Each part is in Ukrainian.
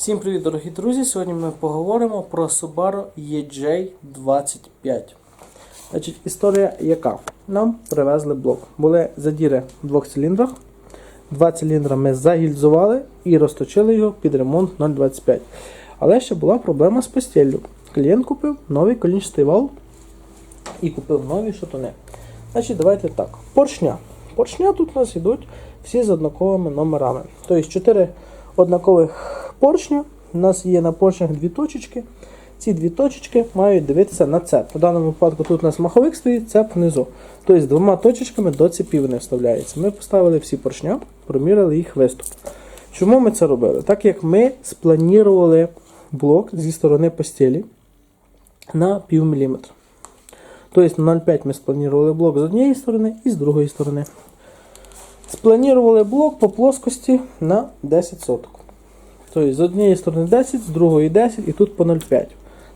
Всім привіт, дорогі друзі! Сьогодні ми поговоримо про Subaru EJ25. Значить, історія яка? Нам привезли блок. Були задіри в двох циліндрах. Два циліндра ми загільзували і розточили його під ремонт 0,25. Але ще була проблема з постіллю. Клієнт купив новий колінчатий вал і купив нові шатуни. Значить, давайте так. Поршня. Поршня тут у нас йдуть всі з однаковими номерами. Тобто 4 однакових поршня. У нас є на поршнях дві точечки. Ці дві точечки мають дивитися на цеп. У даному випадку тут у нас маховик стоїть, цеп внизу. Тобто двома точечками до цепів вони вставляються. Ми поставили всі поршня, проміряли їх виступ. Чому ми це робили? Так як ми спланірували блок зі сторони постелі на пів міліметра. Тобто на 0,5 ми спланували блок з однієї сторони і з другої сторони. Спланували блок по плоскості на 10 соток. Тобто з однієї сторони 10, з другої 10 і тут по 0,5.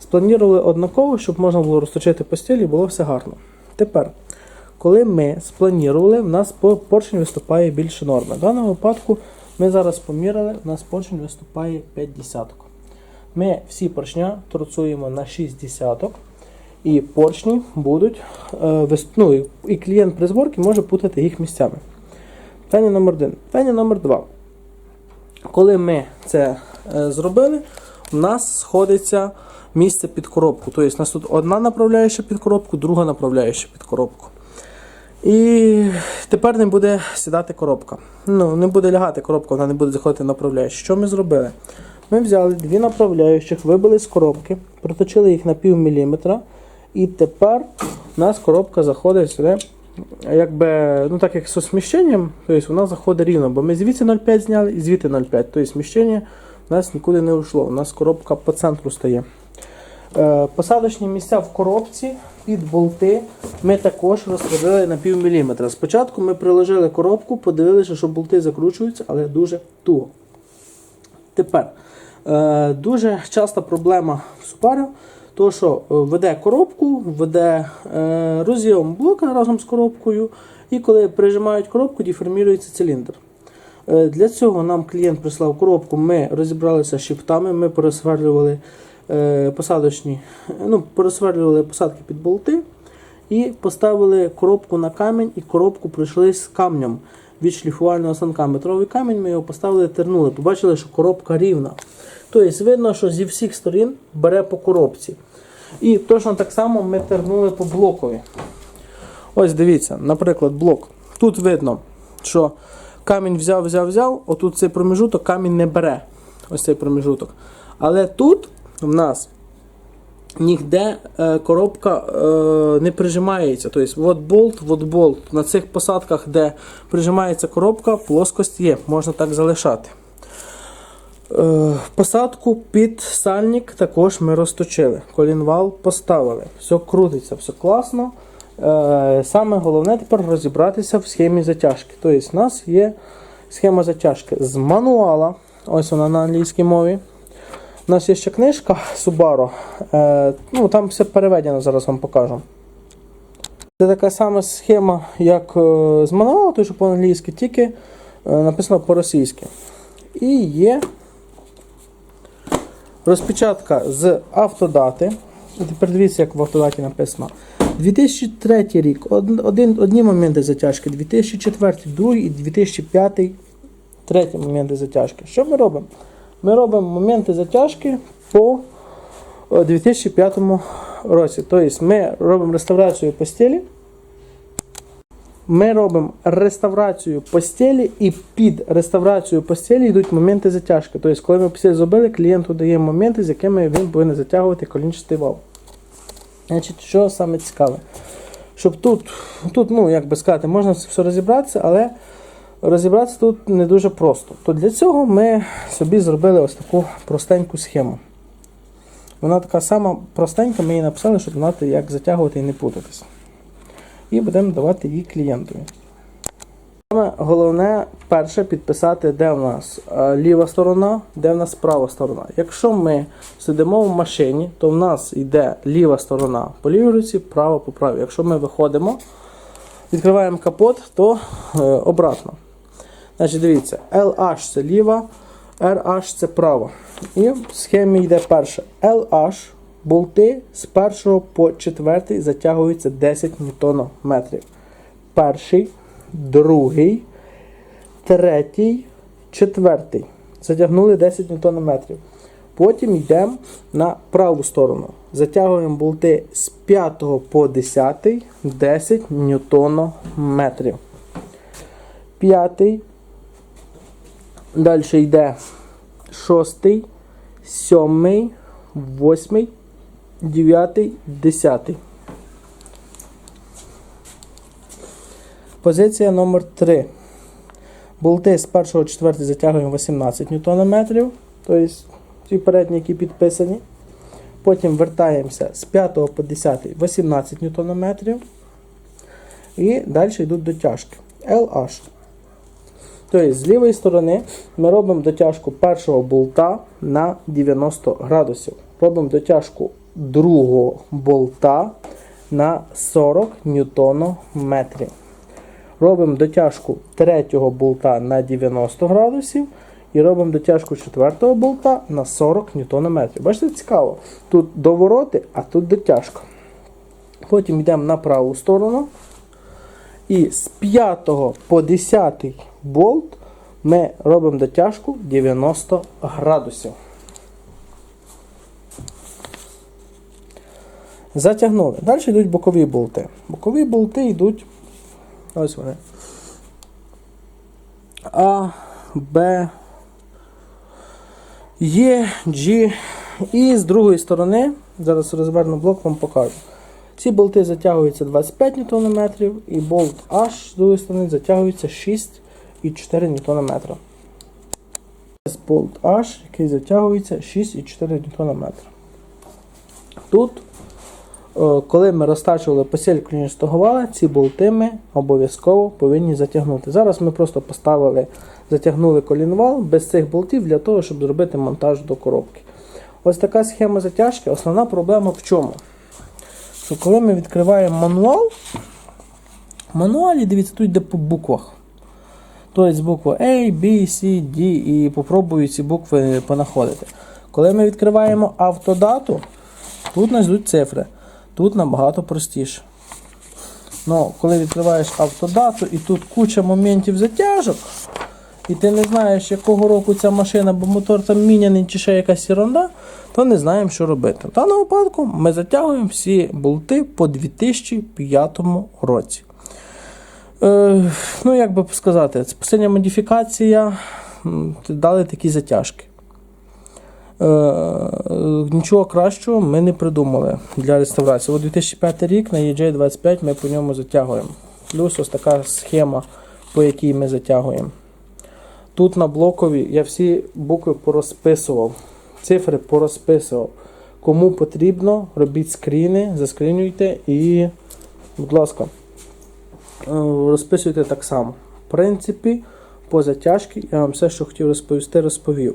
Спланували однаково, щоб можна було розточити постіль і було все гарно. Тепер, коли ми спланували, в нас по- поршень виступає більше норми. В даному випадку ми зараз поміряли, у нас поршень виступає 5 десяток. Ми всі поршня торцуємо на 6 десяток. І поршні будуть, е, ну, і- клієнт при зборці може путати їх місцями. Питання номер один. Питання номер два. Коли ми це е, зробили, у нас сходиться місце під коробку. Тобто у нас тут одна направляюча під коробку, друга направляюча під коробку. І тепер не буде сідати коробка. Ну, не буде лягати коробка, вона не буде заходити направляюча. Що ми зробили? Ми взяли дві направляючих, вибили з коробки, проточили їх на пів міліметра, і тепер у нас коробка заходить сюди, якби, ну так як з сміщенням, тобто вона заходить рівно, бо ми звідси 0,5 зняли і звідти 0,5. Тобто сміщення у нас нікуди не уйшло. У нас коробка по центру стає. Е, Посадочні місця в коробці під болти ми також розробили на пів міліметра. Спочатку ми приложили коробку, подивилися, що болти закручуються, але дуже туго. Тепер е, дуже часта проблема в Subaru, то що е, веде коробку, веде е, розйом блока разом з коробкою, і коли прижимають коробку, деформується циліндр. Е, Для цього нам клієнт прислав коробку, ми розібралися з шифтами, ми пересверлювали посадочні, ну, пересверлювали посадки під болти і поставили коробку на камінь, і коробку пройшли з камнем від шліфувального станка. Метровий камінь ми його поставили, тернули. Побачили, що коробка рівна. Тобто видно, що зі всіх сторін бере по коробці. І точно так само ми тернули по блокові. Ось дивіться, наприклад, блок. Тут видно, що камінь взяв, взяв, взяв, отут цей проміжуток камінь не бере. Ось цей проміжуток. Але тут в нас ніде е, коробка е, не прижимається. Тобто, от болт, от болт. На цих посадках, де прижимається коробка, плоскость є, можна так залишати. Е, Посадку під сальник також ми розточили. Колінвал поставили. Все крутиться, все класно. Е, Саме головне тепер розібратися в схемі затяжки. Тобто, у нас є схема затяжки з мануала. Ось вона на англійській мові. У нас є ще книжка Subaru. Е, ну, там все переведено, зараз вам покажу. Це така сама схема, як е, з мануалу, той що по-англійськи, тільки е, написано по-російськи. І є розпечатка з автодати. Тепер дивіться, як в автодаті написано. 2003 рік, один, одні моменти затяжки, 2004, другий і 2005, третій моменти затяжки. Що ми робимо? Ми робимо моменти затяжки по е, 2005 році. Тобто ми робимо реставрацію постелі. Ми робимо реставрацію постелі і під реставрацію постелі йдуть моменти затяжки. Тобто, коли ми постель зробили, клієнту даємо моменти, з якими він повинен затягувати колінчатий вал. Значить, що саме цікаве? Щоб тут, тут, ну, як би сказати, можна все розібратися, але розібратися тут не дуже просто. То для цього ми собі зробили ось таку простеньку схему. Вона така сама простенька, ми її написали, щоб знати, як затягувати і не путатися. І будемо давати її клієнтові. Саме головне перше підписати, де в нас е, ліва сторона, де в нас права сторона. Якщо ми сидимо в машині, то в нас йде ліва сторона по лівій руці, права по правій. Якщо ми виходимо, відкриваємо капот, то е, обратно. Значить, дивіться, LH це ліва, RH це право. І в схемі йде перше. LH болти з 1 по 4 затягуються 10 ньютонометрів. Перший, другий, третій, четвертий. Затягнули 10 ньютонометрів. Потім йдемо на праву сторону. Затягуємо болти з 5 по 10 10 ньютонометрів. П'ятий. Далі йде шостий, сьомий, восьмий, дев'ятий, десятий. Позиція номер 3. Болти з 1 4 затягуємо 18 ньютонометрів. Тобто ці передні, які підписані. Потім вертаємося з 5 по 10 18 ньютонометрів. І далі йдуть дотяжки. LH. Тобто з лівої сторони ми робимо дотяжку першого болта на 90 градусів. Робимо дотяжку другого болта на 40 ньютонометрів. Робимо дотяжку третього болта на 90 градусів. І робимо дотяжку четвертого болта на 40 ньютонометрів. Бачите, цікаво. Тут довороти, а тут дотяжка. Потім йдемо на праву сторону. І з 5 по 10 болт ми робимо дотяжку 90 градусів. Затягнули. Далі йдуть бокові болти. Бокові болти йдуть. Ось вони. А, Б, Є, G. І з другої сторони, зараз розверну блок, вам покажу. Ці болти затягуються 25 Нм і болт H з другої сторони затягується 6,4 Нм. Болт H, який затягується 6,4 Нм. Тут, е, коли ми розтачували посель клінічного вала, ці болти ми обов'язково повинні затягнути. Зараз ми просто поставили, затягнули колінвал без цих болтів для того, щоб зробити монтаж до коробки. Ось така схема затяжки. Основна проблема в чому? що коли ми відкриваємо мануал, в мануалі, дивіться, тут йде по буквах. Тобто буква A, B, C, D і попробую ці букви понаходити. Коли ми відкриваємо автодату, тут нас йдуть цифри. Тут набагато простіше. Ну, коли відкриваєш автодату і тут куча моментів затяжок, і ти не знаєш, якого року ця машина, бо мотор там міняний чи ще якась ерунда, то не знаємо, що робити. В даному випадку ми затягуємо всі болти по 2005 році. Е, ну, як би сказати, це посильна модифікація, дали такі затяжки. Е, нічого кращого ми не придумали для реставрації. У 2005 рік на EJ25 ми по ньому затягуємо. Плюс ось така схема, по якій ми затягуємо. Тут на блокові я всі букви порозписував, цифри порозписував. Кому потрібно, робіть скріни, заскрінюйте і, будь ласка, е, розписуйте так само. В принципі, по затяжки я вам все, що хотів розповісти, розповів.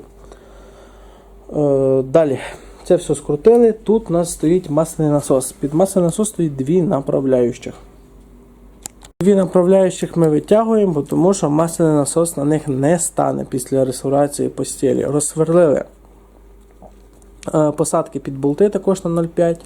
Е, Далі. Це все скрутили. Тут у нас стоїть масляний насос. Під масляний насос стоїть дві направляючих. Дві направляючих ми витягуємо, тому що масляний насос на них не стане після реставрації постілі. Розсверлили е, посадки під болти також на 0,5.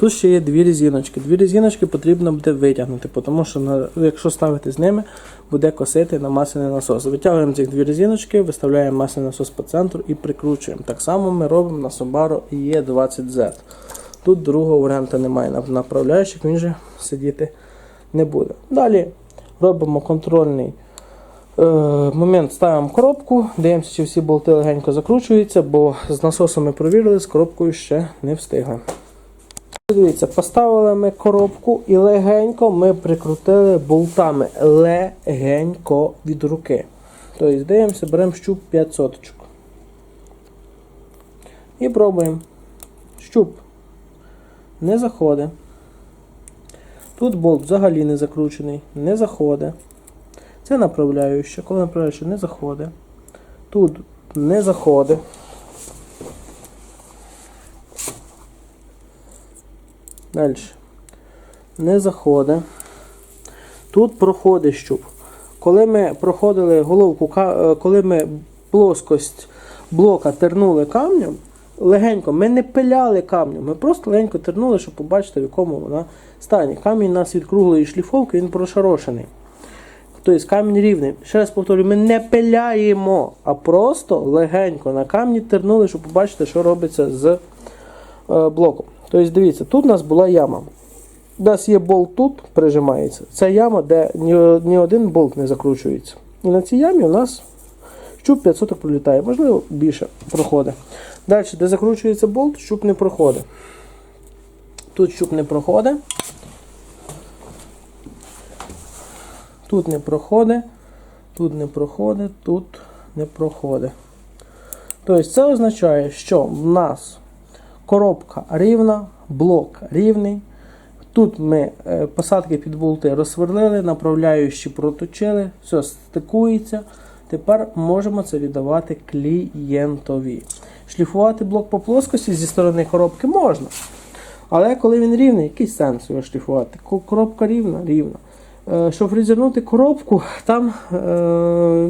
Тут ще є дві резиночки. Дві резиночки потрібно буде витягнути, тому що якщо ставити з ними, буде косити на масляний насос. Витягуємо ці дві резиночки, виставляємо масляний насос по центру і прикручуємо. Так само ми робимо на Subaru E20Z. Тут другого варіанту немає. На направляючих він же сидіти не буде. Далі робимо контрольний е, момент, ставимо коробку, дивимося, чи всі болти легенько закручуються, бо з насосом ми провірили, з коробкою ще не встигли. Дивіться, поставили ми коробку і легенько ми прикрутили болтами легенько від руки. Тобто, дивимося, беремо щуп 5 соточок. І пробуємо. Щуп. Не заходить. Тут болт взагалі не закручений, не заходить. Це направляюча. Коли направляюча не заходить. Тут не заходить. Далі. Не заходить. Тут проходить щуп. Коли ми проходили головку, е, коли ми плоскость блока тернули камнем, легенько, ми не пиляли камнем, ми просто легенько тернули, щоб побачити, в якому вона стані. Камінь у нас від круглої шліфовки, він прошарошений. Тобто камінь рівний. Ще раз повторюю, ми не пиляємо, а просто легенько на камні тернули, щоб побачити, що робиться з е, блоком. Тобто, дивіться, тут у нас була яма. У нас є болт тут, прижимається. Це яма, де ні, один болт не закручується. І на цій ямі у нас щуп 500 пролітає, можливо, більше проходить. Далі, де закручується болт, щуп не проходить. Тут щуп не проходить. Тут не проходить, тут не проходить, тут не проходить. Тобто це означає, що в нас коробка рівна, блок рівний. Тут ми е, посадки під болти розсверлили, направляючі проточили, все стикується. Тепер можемо це віддавати клієнтові. Шліфувати блок по плоскості зі сторони коробки можна. Але коли він рівний, який сенс його шліфувати? Коробка рівна, рівна. Е, Щоб фрезернути коробку, там е,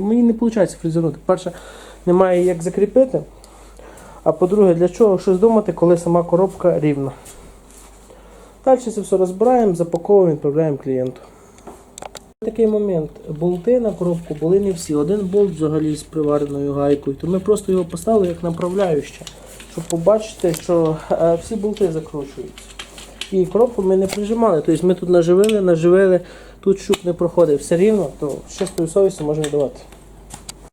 мені не виходить фрезернути. Перше, немає як закріпити. А по-друге, для чого щось думати, коли сама коробка рівна. Далі це все розбираємо, запаковуємо, відправляємо клієнту. Такий момент. Болти на коробку були не всі. Один болт взагалі з привареною гайкою, то ми просто його поставили як направляюще, щоб побачити, що е, всі болти закручуються. І коробку ми не прижимали. Тобто ми тут наживили, наживили, тут щуп не проходив. Все рівно, то з чистою совістю можна давати.